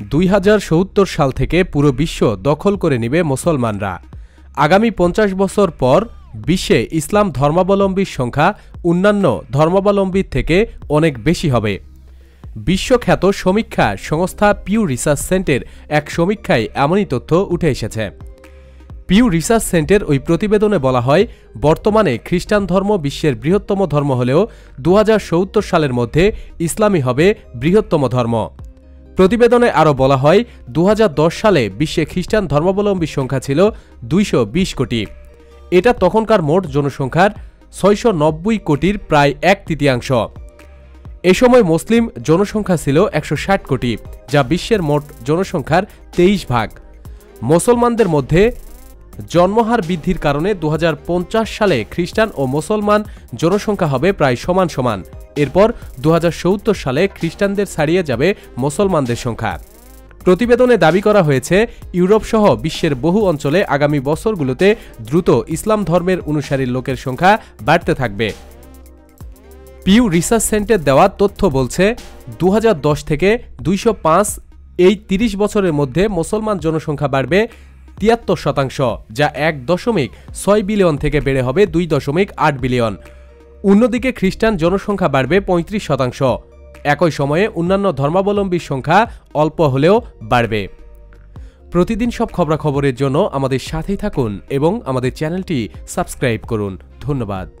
দুই হাজার সত্তর সাল থেকে পুরো বিশ্ব দখল করে নেবে মুসলমানরা। আগামী পঞ্চাশ বছর পর বিশ্বে ইসলাম ধর্মাবলম্বীর সংখ্যা অন্যান্য ধর্মাবলম্বীর থেকে অনেক বেশি হবে। বিশ্বখ্যাত সমীক্ষা সংস্থা পিউ রিসার্চ সেন্টার এক সমীক্ষায় এমনই তথ্য উঠে এসেছে। পিউ রিসার্চ সেন্টার ওই প্রতিবেদনে বলা হয়, বর্তমানে খ্রিস্টান ধর্ম বিশ্বের বৃহত্তম ধর্ম হলেও দু হাজার সত্তর সালের মধ্যে ইসলামই হবে বৃহত্তম ধর্ম। প্রতিবেদনে আরও বলা হয় দু হাজার দশ সালে বিশ্বে খ্রিস্টান ধর্মাবলম্বীর সংখ্যা ছিল দুইশো বিশ কোটি। এটা তখনকার মোট জনসংখ্যার ছয়শো নব্বই কোটির প্রায় এক তৃতীয়াংশ। এ সময় মুসলিম জনসংখ্যা ছিল একশো ষাট কোটি, যা বিশ্বের মোট জনসংখ্যার তেইশ ভাগ। মুসলমানদের মধ্যে জন্মহার বৃদ্ধির কারণে দু হাজার পঞ্চাশ সালে খ্রিস্টান ও মুসলমান জনসংখ্যা হবে প্রায় সমান সমান। এরপর দু হাজার সত্তর সালে খ্রিস্টানদের ছাড়িয়ে যাবে মুসলমানদের সংখ্যা। প্রতিবেদনে দাবি করা হয়েছে, ইউরোপ সহ বিশ্বের বহু অঞ্চলে আগামী বছরগুলোতে দ্রুত ইসলাম ধর্মের অনুসারীর লোকের সংখ্যা বাড়তে থাকবে। পিউ রিসার্চ সেন্টার দেওয়া তথ্য বলছে দু হাজার দশ থেকে দুইশো পাঁচ এই ৩০ বছরের মধ্যে মুসলমান জনসংখ্যা বাড়বে তিয়াত্তর শতাংশ, যা এক দশমিক ছয় বিলিয়ন থেকে বেড়ে হবে দুই দশমিক আট বিলিয়ন। অন্যদিকে খ্রিস্টান জনসংখ্যা বাড়বে পঁয়ত্রিশ শতাংশ। একই সময়ে অন্যান্য ধর্মাবলম্বীর সংখ্যা অল্প হলেও বাড়বে। প্রতিদিন সব খবরাখবরের জন্য আমাদের সাথেই থাকুন এবং আমাদের চ্যানেলটি সাবস্ক্রাইব করুন। ধন্যবাদ।